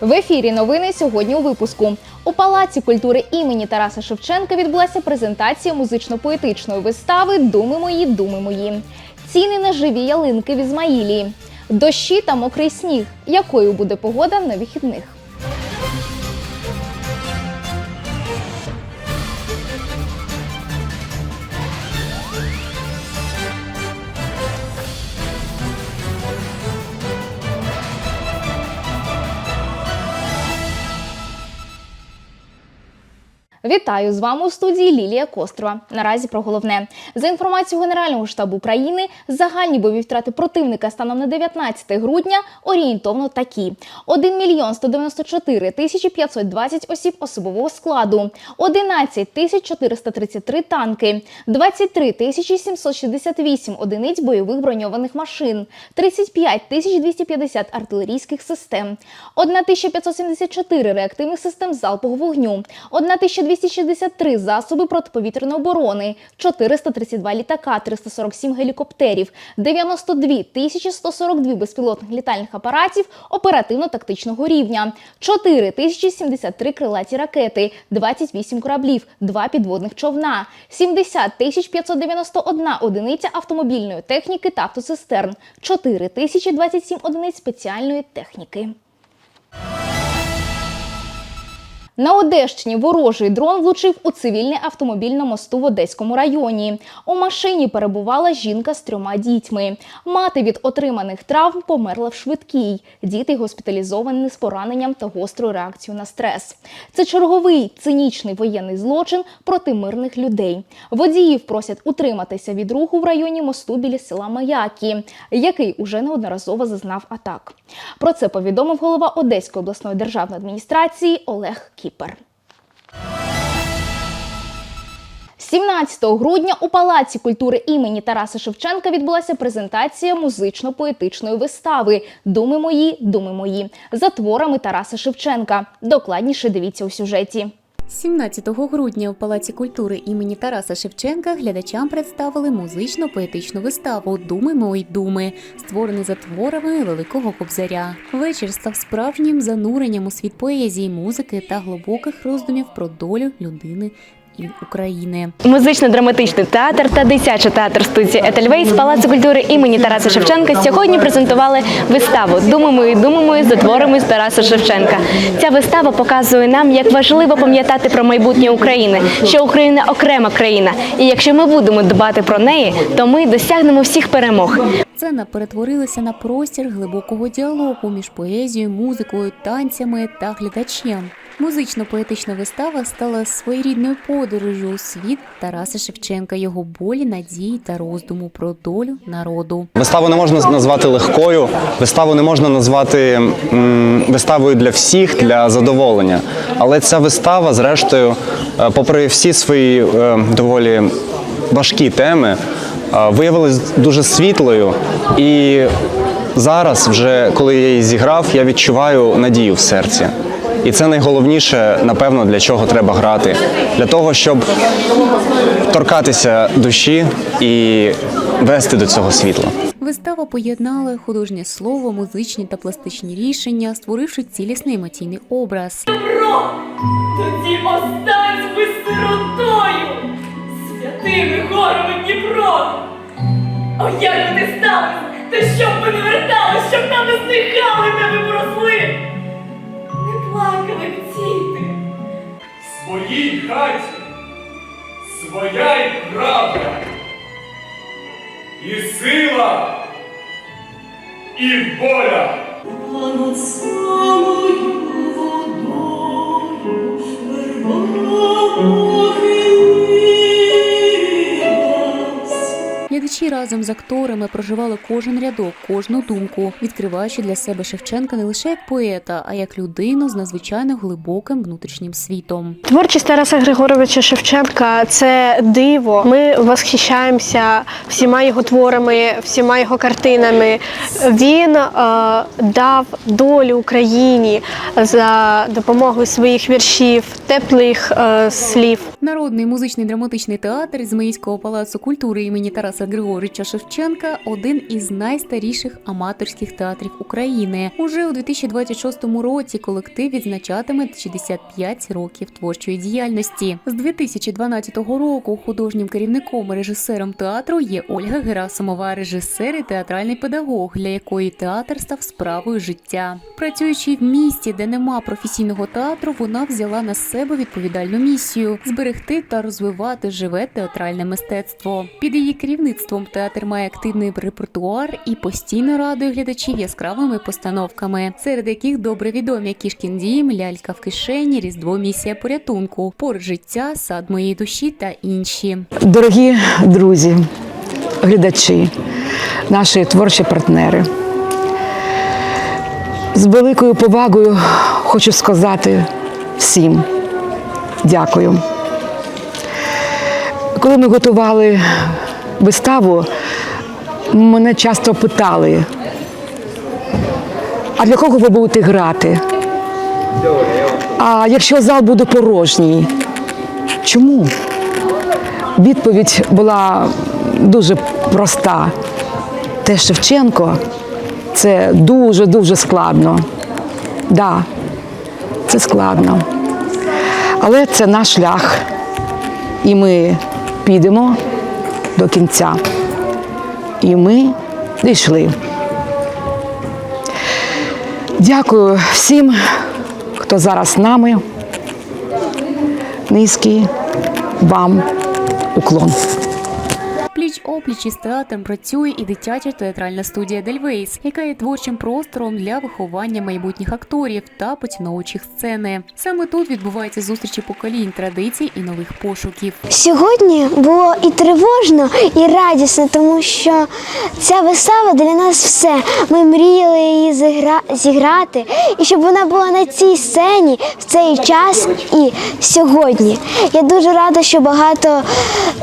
В ефірі новини сьогодні у випуску. У Палаці культури імені Тараса Шевченка відбулася презентація музично-поетичної вистави Думи мої, думи мої. Ціни на живі ялинки в Ізмаїлі. Дощі та мокрий сніг. Якою буде погода на вихідних? Вітаю з вами у студії Лілія Кострова. Наразі про головне. За інформацією Генерального штабу України, загальні бойові втрати противника станом на 19 грудня орієнтовно такі: 1 мільйон 194 тисячі 520 осіб особового складу, 11 тисяч 433 танки, 23 тисячі 768 одиниць бойових броньованих машин, 35 тисяч 250 артилерійських систем, 1574 реактивних систем залпового вогню, 1263 засоби протиповітряної оборони, 432 літака, 347 гелікоптерів, 92 тисячі 142 безпілотних літальних апаратів оперативно-тактичного рівня, 4 тисячі 73 крилаті ракети, 28 кораблів, 2 підводних човна, 70 тисяч 591 одиниця автомобільної техніки та автоцистерн, 4 тисячі 27 одиниць спеціальної техніки. На Одещині ворожий дрон влучив у цивільний автомобіль на мосту в Одеському районі. У машині перебувала жінка з трьома дітьми. Мати від отриманих травм померла в швидкій. Діти госпіталізовані з пораненням та гострою реакцією на стрес. Це черговий цинічний воєнний злочин проти мирних людей. Водіїв просять утриматися від руху в районі мосту біля села Маякі, який уже неодноразово зазнав атак. Про це повідомив голова Одеської обласної державної адміністрації Олег Кіпер. 17 грудня у Палаці культури імені Тараса Шевченка відбулася презентація музично-поетичної вистави Думи мої, думи мої за творами Тараса Шевченка. Докладніше дивіться у сюжеті. 17 грудня у Палаці культури імені Тараса Шевченка глядачам представили музично-поетичну виставу Думи мої думи, створений за творами Великого Кобзаря. Вечір став справжнім зануренням у світ поезії, музики та глибоких роздумів про долю людини і України. Музично-драматичний театр та дитячий театр студії Етельвейс Палацу культури імені Тараса Шевченка сьогодні презентували виставу Думаємо і думаємо за творами з Тараса Шевченка. Ця вистава показує нам, як важливо пам'ятати про майбутнє України, що Україна окрема країна, і якщо ми будемо дбати про неї, то ми досягнемо всіх перемог. Сцена перетворилася на простір глибокого діалогу між поезією, музикою, танцями та глядачем. Музично-поетична вистава стала своєрідною подорожю у світ Тараса Шевченка, його болі, надії та роздуму про долю народу. Виставу не можна назвати легкою, виставу не можна назвати м, виставою для всіх, для задоволення. Але ця вистава, зрештою, е, попри всі свої е, доволі важкі теми, е, виявилась дуже світлою. І зараз, вже коли я її зіграв, я відчуваю надію в серці. І це найголовніше, напевно, для чого треба грати. Для того, щоб торкатися душі і вести до цього світла. Вистава поєднала художнє слово, музичні та пластичні рішення, створивши цілісний емоційний образ. Дніпро, тоді останься би сиротою, святими горами Дніпро. О, як би ти сталося, та щоб ми не вертали, щоб нам не зникали, де ми росли. Не плакали діти. В своїй хаті своя й правда, і сила, і воля. Понад самою Глядачі разом з акторами проживали кожен рядок, кожну думку, відкриваючи для себе Шевченка не лише як поета, а як людину з надзвичайно глибоким внутрішнім світом. Творчість Тараса Григоровича Шевченка це диво. Ми восхищаємося всіма його творами, всіма його картинами. Він е, дав долю Україні за допомогою своїх віршів, теплих е, слів. Народний музичний драматичний театр Ізмаїльського палацу культури імені Тараса Григорича Шевченка один із найстаріших аматорських театрів України. Уже у 2026 році колектив відзначатиме 65 років творчої діяльності. З 2012 року художнім керівником і режисером театру є Ольга Герасимова, режисер і театральний педагог, для якої театр став справою життя. Працюючи в місті, де нема професійного театру, вона взяла на себе відповідальну місію зберегти та розвивати живе театральне мистецтво. Під її керівництвом театр має активний репертуар і постійно радує глядачів яскравими постановками, серед яких добре відомі Кішкін дім, лялька в кишені, різдво місія порятунку, пор життя, сад моєї душі та інші. Дорогі друзі, глядачі, наші творчі партнери. З великою повагою хочу сказати всім дякую. Коли ми готували виставу, мене часто питали, а для кого ви будете грати? А якщо зал буде порожній, чому? Відповідь була дуже проста. Те Шевченко це дуже-дуже складно. Да, це складно. Але це наш шлях. І ми підемо до кінця. І ми дійшли. Дякую всім, хто зараз з нами. Низький вам уклон. Пліч із театром працює і дитяча театральна студія Дельвейс, яка є творчим простором для виховання майбутніх акторів та поціновуючих сцени. Саме тут відбуваються зустрічі поколінь, традицій і нових пошуків. Сьогодні було і тривожно, і радісно, тому що ця вистава для нас все. Ми мріяли її зігра- зіграти, і щоб вона була на цій сцені в цей час і сьогодні. Я дуже рада, що багато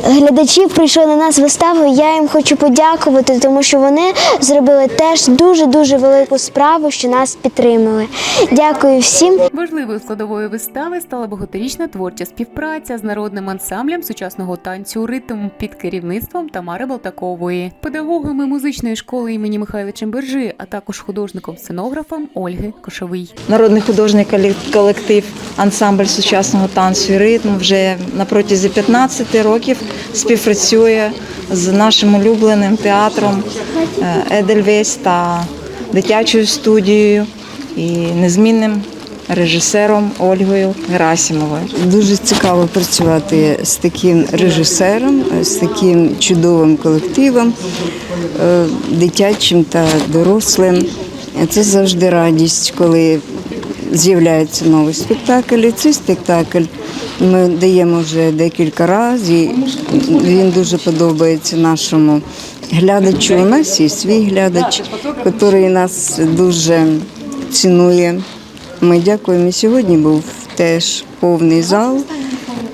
глядачів прийшло на нас виставу. Я їм хочу подякувати, тому що вони зробили теж дуже дуже велику справу, що нас підтримали. Дякую всім. Важливою складовою вистави стала багаторічна творча співпраця з народним ансамблем сучасного танцю ритм під керівництвом Тамари Балтакової, педагогами музичної школи імені Михайла Чембержи, а також художником-сценографом Ольги Кошовий. Народний художній колектив ансамбль сучасного танцю і ритму вже на протязі 15 років співпрацює з нашим улюбленим театром е, Едельвейс та дитячою студією і незмінним режисером Ольгою Герасимовою. Дуже цікаво працювати з таким режисером, з таким чудовим колективом, е, дитячим та дорослим. Це завжди радість, коли з'являється новий спектакль. І цей спектакль ми даємо вже декілька разів. Він дуже подобається нашому глядачу. У нас є свій глядач, який нас дуже цінує. Ми дякуємо. Сьогодні був теж повний зал.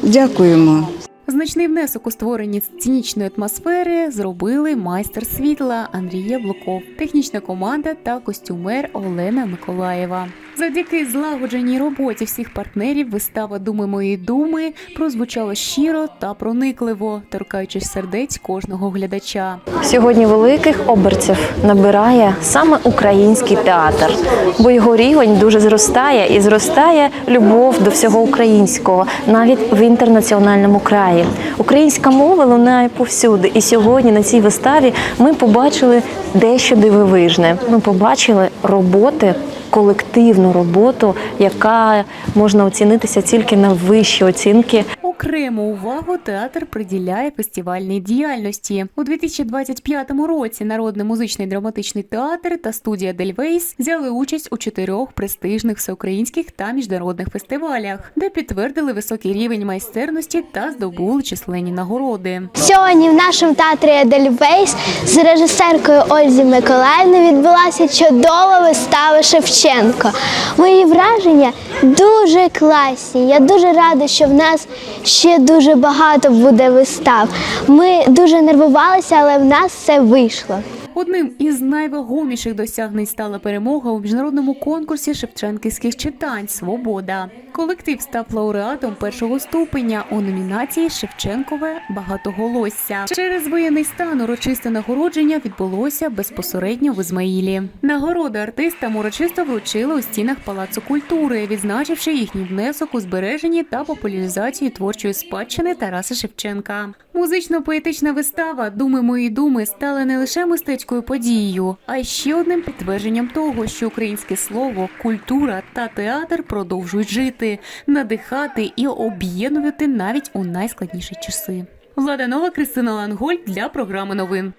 Дякуємо. Значний внесок у створенні сценічної атмосфери зробили майстер світла Андрій Яблуков, технічна команда та костюмер Олена Миколаєва. Завдяки злагодженій роботі всіх партнерів вистава Думи мої думи прозвучала щиро та проникливо, торкаючись сердець кожного глядача. Сьогодні великих оберців набирає саме український театр, бо його рівень дуже зростає і зростає любов до всього українського, навіть в інтернаціональному краї. Українська мова лунає повсюди. І сьогодні на цій виставі ми побачили дещо дивовижне. Ми побачили роботи. Колективну роботу, яка можна оцінитися тільки на вищі оцінки Окрему увагу театр приділяє фестивальній діяльності у 2025 році. Народний музичний драматичний театр та студія Дельвейс взяли участь у чотирьох престижних всеукраїнських та міжнародних фестивалях, де підтвердили високий рівень майстерності та здобули численні нагороди. Сьогодні в нашому театрі Едельвейс з режисеркою Ользі Миколаївною відбулася чудова вистава Шевченко. Мої враження дуже класні. Я дуже рада, що в нас ще дуже багато буде вистав. Ми дуже нервувалися, але в нас все вийшло. Одним із найвагоміших досягнень стала перемога у міжнародному конкурсі шевченківських читань Свобода. Колектив став лауреатом першого ступеня у номінації Шевченкове багатоголосся. Через воєнний стан урочисте нагородження відбулося безпосередньо в Ізмаїлі. Нагороди артистам урочисто вручили у стінах Палацу культури, відзначивши їхній внесок у збереженні та популяризацію творчої спадщини Тараса Шевченка. Музично-поетична вистава Думи мої думи стала не лише мистецькою подією, а ще одним підтвердженням того, що українське слово, культура та театр продовжують жити, надихати і об'єднувати навіть у найскладніші часи. Влада Нова, Кристина Лангольд для програми новин.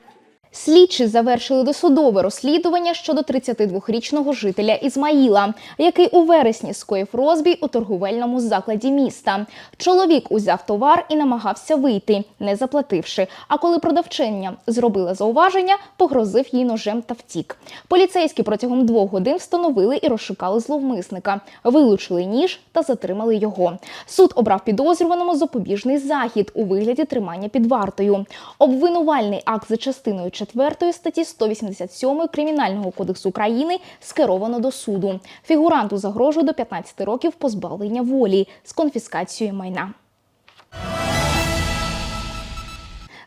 Слідчі завершили досудове розслідування щодо 32-річного жителя Ізмаїла, який у вересні скоїв розбій у торговельному закладі міста. Чоловік узяв товар і намагався вийти, не заплативши. А коли продавчиня зробила зауваження, погрозив їй ножем та втік. Поліцейські протягом двох годин встановили і розшукали зловмисника, вилучили ніж та затримали його. Суд обрав підозрюваному запобіжний захід у вигляді тримання під вартою. Обвинувальний акт за частиною 4 статті 187 Кримінального кодексу України скеровано до суду. Фігуранту загрожує до 15 років позбавлення волі з конфіскацією майна.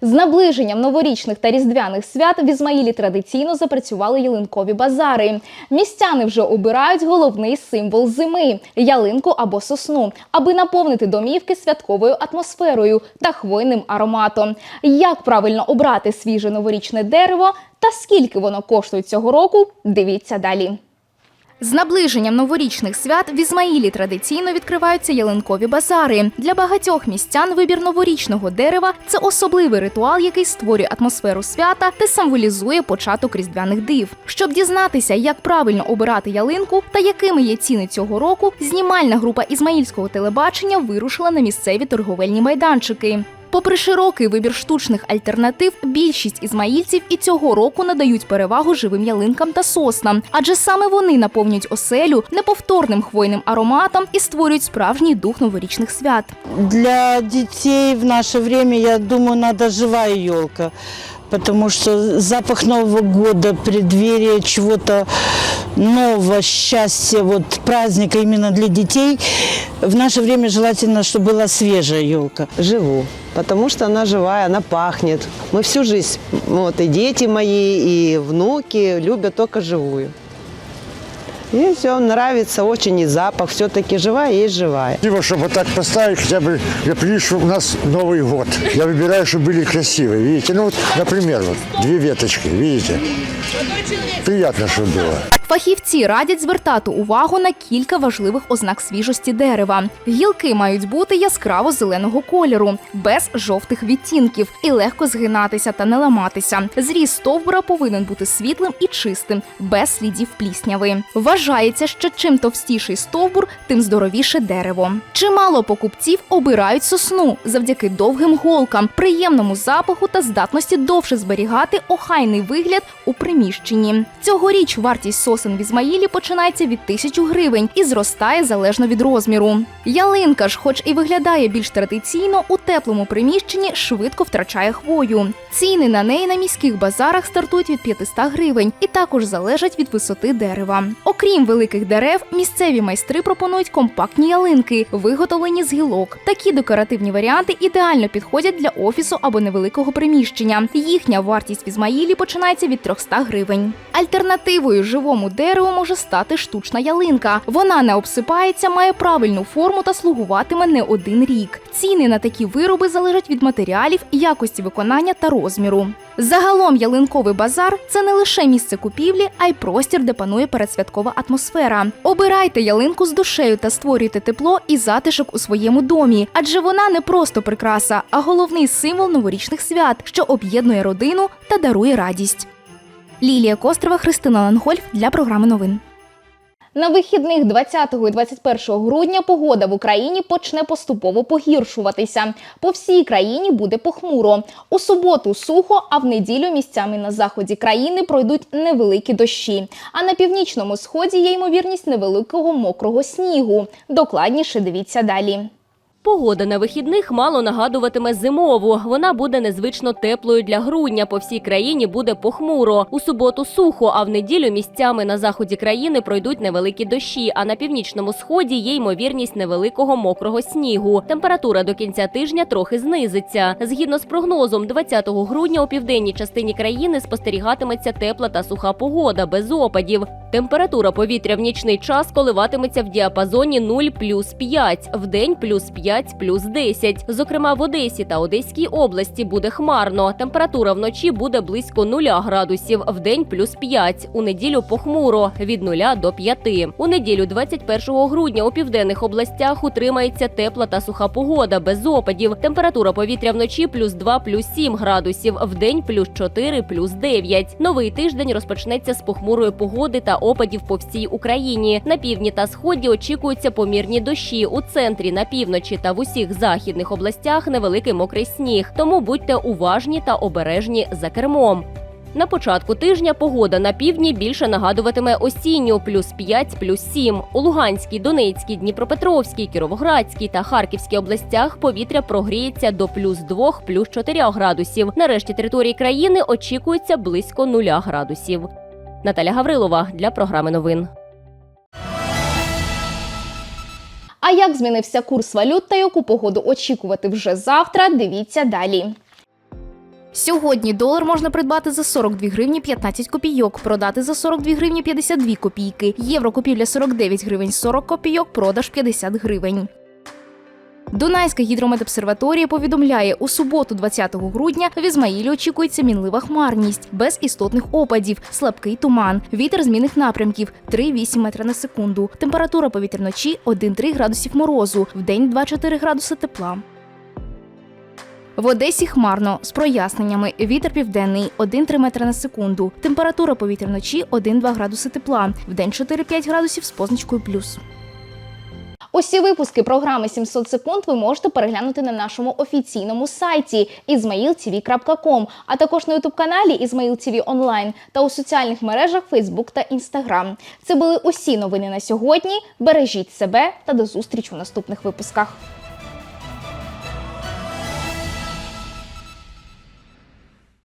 З наближенням новорічних та різдвяних свят в Ізмаїлі традиційно запрацювали ялинкові базари. Містяни вже обирають головний символ зими ялинку або сосну, аби наповнити домівки святковою атмосферою та хвойним ароматом. Як правильно обрати свіже новорічне дерево та скільки воно коштує цього року? Дивіться далі. З наближенням новорічних свят в Ізмаїлі традиційно відкриваються ялинкові базари. Для багатьох містян вибір новорічного дерева це особливий ритуал, який створює атмосферу свята та символізує початок різдвяних див. Щоб дізнатися, як правильно обирати ялинку та якими є ціни цього року, знімальна група ізмаїльського телебачення вирушила на місцеві торговельні майданчики. Попри широкий вибір штучних альтернатив, більшість ізмаїльців і цього року надають перевагу живим ялинкам та соснам, адже саме вони наповнюють оселю неповторним хвойним ароматом і створюють справжній дух новорічних свят. Для дітей в наше время, я думаю, надо жива елка Потому что запах Нового года, преддверие чего-то нового, счастья, вот праздника именно для детей. В наше время желательно, чтобы была свежая елка. Живу, потому что она живая, она пахнет. Мы всю жизнь, вот и дети мои, и внуки любят только живую. И все, нравится очень и запах, все-таки живая есть живая. Красиво, чтобы так поставить, хотя бы, я вижу, у нас Новый год. Я выбираю, чтобы были красивые, видите? Ну вот, например, вот две веточки, видите? Приятно, чтобы было. Фахівці радять звертати увагу на кілька важливих ознак свіжості дерева. Гілки мають бути яскраво зеленого кольору, без жовтих відтінків і легко згинатися та не ламатися. Зріз стовбура повинен бути світлим і чистим, без слідів плісняви. Вважається, що чим товстіший стовбур, тим здоровіше дерево. Чимало покупців обирають сосну завдяки довгим голкам, приємному запаху та здатності довше зберігати охайний вигляд у приміщенні. Цьогоріч вартість сосен в Ізмаїлі починається від тисячу гривень і зростає залежно від розміру. Ялинка ж, хоч і виглядає більш традиційно, у теплому приміщенні швидко втрачає хвою. Ціни на неї на міських базарах стартують від 500 гривень і також залежать від висоти дерева. Окрім великих дерев, місцеві майстри пропонують компактні ялинки, виготовлені з гілок. Такі декоративні варіанти ідеально підходять для офісу або невеликого приміщення. Їхня вартість в Ізмаїлі починається від 300 гривень. Альтернативою живому дереву може стати штучна ялинка. Вона не обсипається, має правильну форму та слугуватиме не один рік. Ціни на такі вироби залежать від матеріалів, якості виконання та розміру. Загалом ялинковий базар це не лише місце купівлі, а й простір, де панує передсвяткова атмосфера. Обирайте ялинку з душею та створюйте тепло і затишок у своєму домі, адже вона не просто прикраса, а головний символ новорічних свят, що об'єднує родину та дарує радість. Лілія Кострова, Христина Лангольф для програми новин. На вихідних 20 і 21 грудня погода в Україні почне поступово погіршуватися. По всій країні буде похмуро. У суботу сухо, а в неділю місцями на заході країни пройдуть невеликі дощі. А на північному сході є ймовірність невеликого мокрого снігу. Докладніше дивіться далі. Погода на вихідних мало нагадуватиме зимову. Вона буде незвично теплою для грудня. По всій країні буде похмуро. У суботу сухо, а в неділю місцями на заході країни пройдуть невеликі дощі. А на північному сході є ймовірність невеликого мокрого снігу. Температура до кінця тижня трохи знизиться. Згідно з прогнозом, 20 грудня у південній частині країни спостерігатиметься тепла та суха погода без опадів. Температура повітря в нічний час коливатиметься в діапазоні 0 плюс 5, в день плюс 5 плюс 10. Зокрема, в Одесі та Одеській області буде хмарно. Температура вночі буде близько 0 градусів, в день плюс 5. У неділю похмуро від 0 до 5. У неділю 21 грудня у південних областях утримається тепла та суха погода без опадів. Температура повітря вночі плюс 2 плюс 7 градусів, в день плюс 4 плюс 9. Новий тиждень розпочнеться з похмурої погоди та опадів по всій Україні. На півдні та сході очікуються помірні дощі. У центрі, на півночі та в усіх західних областях невеликий мокрий сніг. Тому будьте уважні та обережні за кермом. На початку тижня погода на півдні більше нагадуватиме осінню плюс 5, плюс 7. У Луганській, Донецькій, Дніпропетровській, Кіровоградській та Харківській областях повітря прогріється до плюс 2, плюс 4 градусів. На решті території країни очікується близько 0 градусів. Наталя Гаврилова для програми новин. А як змінився курс валют та яку погоду очікувати вже завтра? Дивіться далі. Сьогодні долар можна придбати за 42 гривні 15 копійок, продати за 42 гривні 52 копійки. Євро купівля 49 гривень 40 копійок, продаж 50 гривень. Дунайська гідрометобсерваторія повідомляє, у суботу, 20 грудня, в Ізмаїлі очікується мінлива хмарність, без істотних опадів, слабкий туман, вітер змінних напрямків 3,8 метра на секунду. Температура повітря вночі 1,3 градусів морозу, вдень 2,4 градуси тепла. В Одесі хмарно з проясненнями. Вітер південний 1,3 метра на секунду. Температура повітря вночі 1,2 градуси тепла. Вдень 4-5 градусів з позначкою плюс. Усі випуски програми 700 секунд ви можете переглянути на нашому офіційному сайті ismailtv.com, а також на ютуб-каналі Ізмаїл TV Онлайн та у соціальних мережах Facebook та Instagram. Це були усі новини на сьогодні. Бережіть себе та до зустрічі у наступних випусках.